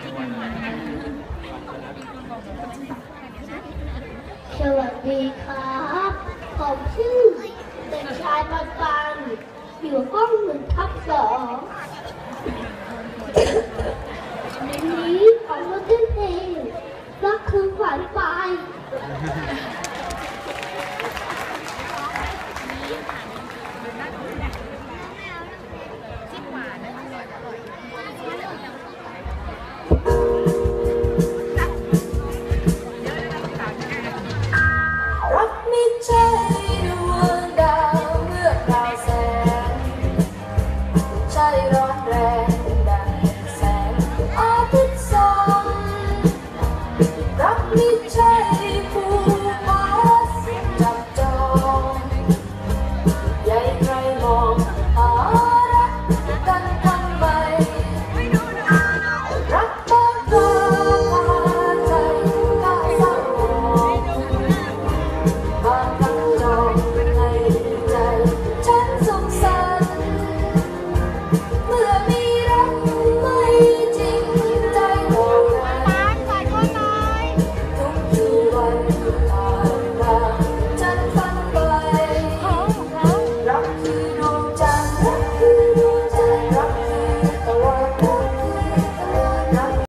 สวัสดีครับ ผมชื่อเด็กชายปันปัน อยู่ห้องหนึ่งทับสอง